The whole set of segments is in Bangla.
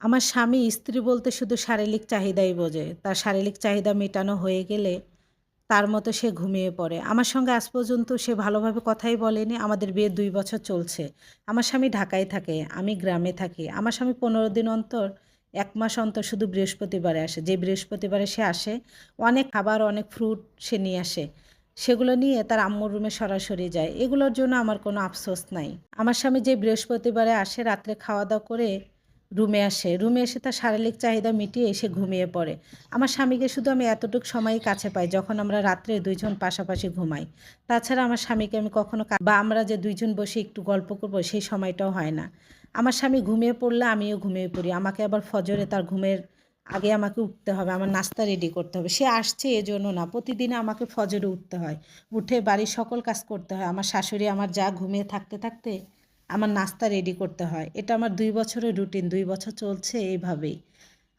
আমার স্বামী স্ত্রী বলতে শুধু শারীরিক চাহিদাই বোঝে। তার শারীরিক চাহিদা মেটানো হয়ে গেলে তার মতো সে ঘুমিয়ে পড়ে। আমার সঙ্গে আজ পর্যন্ত সে ভালোভাবে কথাই বলেনি। আমাদের বিয়ে দুই বছর চলছে। আমার স্বামী ঢাকায় থাকে, আমি গ্রামে থাকি। আমার স্বামী পনেরো দিন অন্তর, এক মাস অন্তর শুধু বৃহস্পতিবারে আসে। যে বৃহস্পতিবারে সে আসে, অনেক খাবার, অনেক ফ্রুট সে নিয়ে আসে। সেগুলো নিয়ে তার আম্মুর রুমে সরাসরি যায়। এগুলোর জন্য আমার কোনো আফসোস নাই। আমার স্বামী যে বৃহস্পতিবারে আসে, রাত্রে খাওয়া দাওয়া করে রুমে আসে। রুমে এসে তার শারীরিক চাহিদা মিটিয়ে এসে ঘুমিয়ে পড়ে। আমার স্বামীকে শুধু আমি এতটুকু সময়ই কাছে পাই যখন আমরা রাত্রে দুইজন পাশাপাশি ঘুমাই। তাছাড়া আমার স্বামীকে আমি কখনো বা আমরা যে দুইজন বসে একটু গল্প করব সেই সময়টাও হয় না। আমার স্বামী ঘুমিয়ে পড়লে আমিও ঘুমিয়ে পড়ি। আমাকে আবার ফজরে তার ঘুমের আগে আমাকে উঠতে হবে, আমার নাস্তা রেডি করতে হবে। সে আসছে এজন্য না, প্রতিদিনে আমাকে ফজরে উঠতে হয়। উঠে বাড়ির সকল কাজ করতে হয়। আমার শাশুড়ি আমার যা ঘুমিয়ে থাকতে থাকতে আমার নাস্তা রেডি করতে হয়। এটা আমার দুই বছরের রুটিন দুই বছর চলছে এইভাবেই।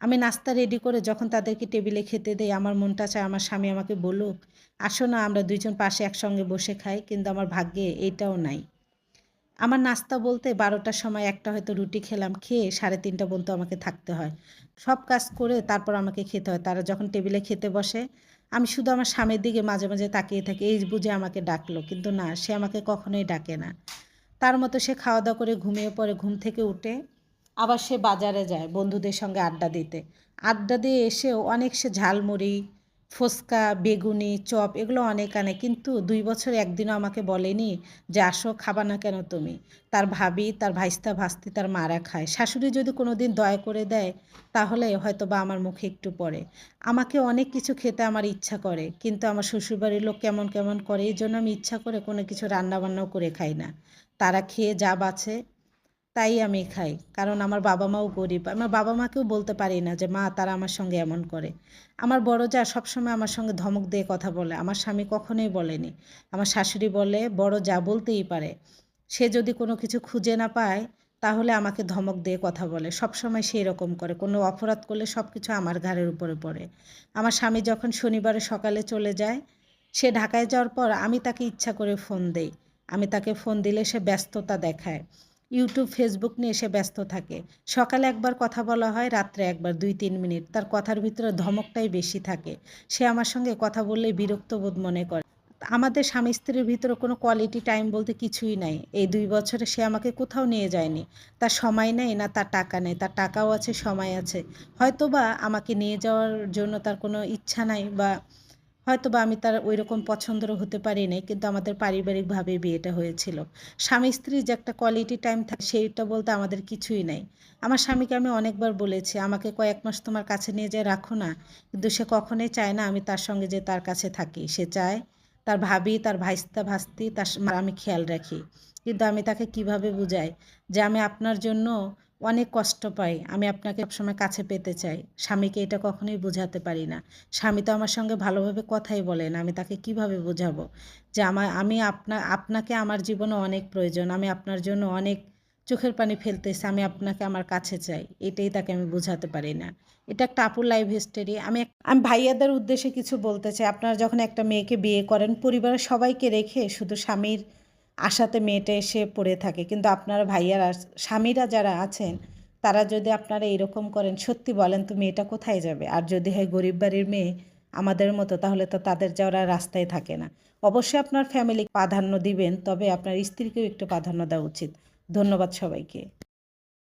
আমি নাস্তা রেডি করে যখন তাদেরকে টেবিলে খেতে দেই, আমার মনটা চায়, আমার স্বামী আমাকে বলুক, আসো না, আমরা দুইজন পাশে একসঙ্গে বসে খাই। কিন্তু আমার ভাগ্যে এইটাও নাই। আমার নাস্তা বলতে বারোটার সময় একটা হয়তো রুটি খেলাম, খেয়ে সাড়ে তিনটা পর্যন্ত আমাকে থাকতে হয়। সব কাজ করে তারপর আমাকে খেতে হয়। তারা যখন টেবিলে খেতে বসে, আমি শুধু আমার স্বামীর দিকে মাঝে মাঝে তাকিয়ে থাকি। এই বুঝে আমাকে ডাকলো, কিন্তু না, সে আমাকে কখনোই ডাকে না। তার মতো সে খাওয়া দাওয়া করে ঘুমিয়ে পড়ে, ঘুম থেকে উঠে আবার সে বাজারে যায় বন্ধুদের সঙ্গে আড্ডা দিতে। আড্ডা দিয়ে এসেও অনেক সে ঝালমুড়ি, ফুচকা, বেগুনি, চপ এগুলো অনেক আনে, কিন্তু দুই বছর একদিনও আমাকে বলেনি যে, আসো, খাবা না কেন তুমি? তার ভাবি, তার ভাইস্তা, ভাস্তি, তার মারা খায়। শাশুড়ি যদি কোনো দিন দয়া করে দেয়, তাহলে হয়তো বা আমার মুখে একটু পড়ে। আমাকে অনেক কিছু খেতে আমার ইচ্ছা করে, কিন্তু আমার শ্বশুরবাড়ির লোক কেমন কেমন করে, এই জন্য আমি ইচ্ছা করে কোনো কিছু রান্নাবান্নাও করে খাই না। তারা খেয়ে যা বাঁচে তাই আমি খাই। কারণ আমার বাবা মাও গরিব। আমার বাবা মাকেও বলতে পারি না যে, মা, তারা আমার সঙ্গে এমন করে। আমার বড় যা সবসময় আমার সঙ্গে ধমক দিয়ে কথা বলে, আমার স্বামী কখনোই বলেনি। আমার শাশুড়ি বলে, বড় যা বলতেই পারে। সে যদি কোনো কিছু খুঁজে না পায়, তাহলে আমাকে ধমক দিয়ে কথা বলে। সবসময় সেই রকম করে। কোনো অপরাধ করলে সব কিছু আমার ঘাড়ের উপরে পড়ে। আমার স্বামী যখন শনিবারে সকালে চলে যায়, সে ঢাকায় যাওয়ার পর আমি তাকে ইচ্ছা করে ফোন দেই। আমি তাকে ফোন দিলে সে ব্যস্ততা দেখায়। ইউটিউব, ফেসবুক নিয়ে সে ব্যস্ত থাকে। সকালে একবার কথা বলা হয়, রাত্রে একবার দুই তিন মিনিট। তার কথার ভিতরে ধমকটাই বেশি থাকে। সে আমার সঙ্গে কথা বললে বিরক্ত বোধ মনে করে। আমাদের স্বামী স্ত্রীর ভিতরে কোনো কোয়ালিটি টাইম বলতে কিছুই নাই। এই দুই বছরে সে আমাকে কোথাও নিয়ে যায়নি। তার সময় নেই না তার টাকা নেই। তার টাকাও আছে, সময় আছে। হয়তো বা আমাকে নিয়ে যাওয়ার জন্য তার কোনো ইচ্ছা নাই বা হয়তো বা আমি তার ওই রকম পছন্দেরও হতে পারি নাই কিন্তু আমাদের পারিবারিকভাবে বিয়েটা হয়েছিল। স্বামী স্ত্রীর যে একটা কোয়ালিটি টাইম থাকে সেইটা বলতে আমাদের কিছুই নাই। আমার স্বামীকে আমি অনেকবার বলেছি, আমাকে কয়েক মাস তোমার কাছে নিয়ে যেয়ে রাখো না, কিন্তু সে কখনোই চায় না আমি তার সঙ্গে যে তার কাছে থাকি। সে চায় তার ভাবি, তার ভাইস্তা, ভাস্তি, তার আমি খেয়াল রাখি। কিন্তু আমি তাকে কীভাবে বুঝাই? যে আমি আপনার জন্য অনেক কষ্ট পাই। আমি আপনাকে সবসময় কাছে পেতে চাই। স্বামীকে এটা কখনোই বোঝাতে পারি না। স্বামী তো আমার সঙ্গে ভালোভাবে কথাই বলে না। আমি তাকে কীভাবে বোঝাবো? যে আমার, আমি আপনা, আপনাকে আমার জীবনে অনেক প্রয়োজন। আমি আপনার জন্য অনেক চোখের পানি ফেলতেছি। আমি আপনাকে আমার কাছে চাই। এটাই তাকে আমি বোঝাতে পারি না। এটা একটা আপুর লাইফ হিস্টোরি আমি আমি ভাইয়াদের উদ্দেশ্যে কিছু বলতে চাই। আপনারা যখন একটা মেয়েকে বিয়ে করেন, পরিবারের সবাইকে রেখে শুধু স্বামীর আশাতে মেয়েটা এসে পড়ে থাকে। কিন্তু আপনার ভাইয়ার, স্বামীরা যারা আছেন, তারা যদি আপনারা এরকম করেন, সত্যি বলেন তো মেয়েটা কোথায় যাবে? আর যদি হয় গরিব বাড়ির মেয়ে আমাদের মতো, তাহলে তো তাদের যাওয়ার রাস্তায় থাকে না। অবশ্যই আপনার ফ্যামিলি প্রাধান্য দিবেন, তবে আপনার স্ত্রীকেও একটু প্রাধান্য দেওয়া উচিত। ধন্যবাদ সবাইকে।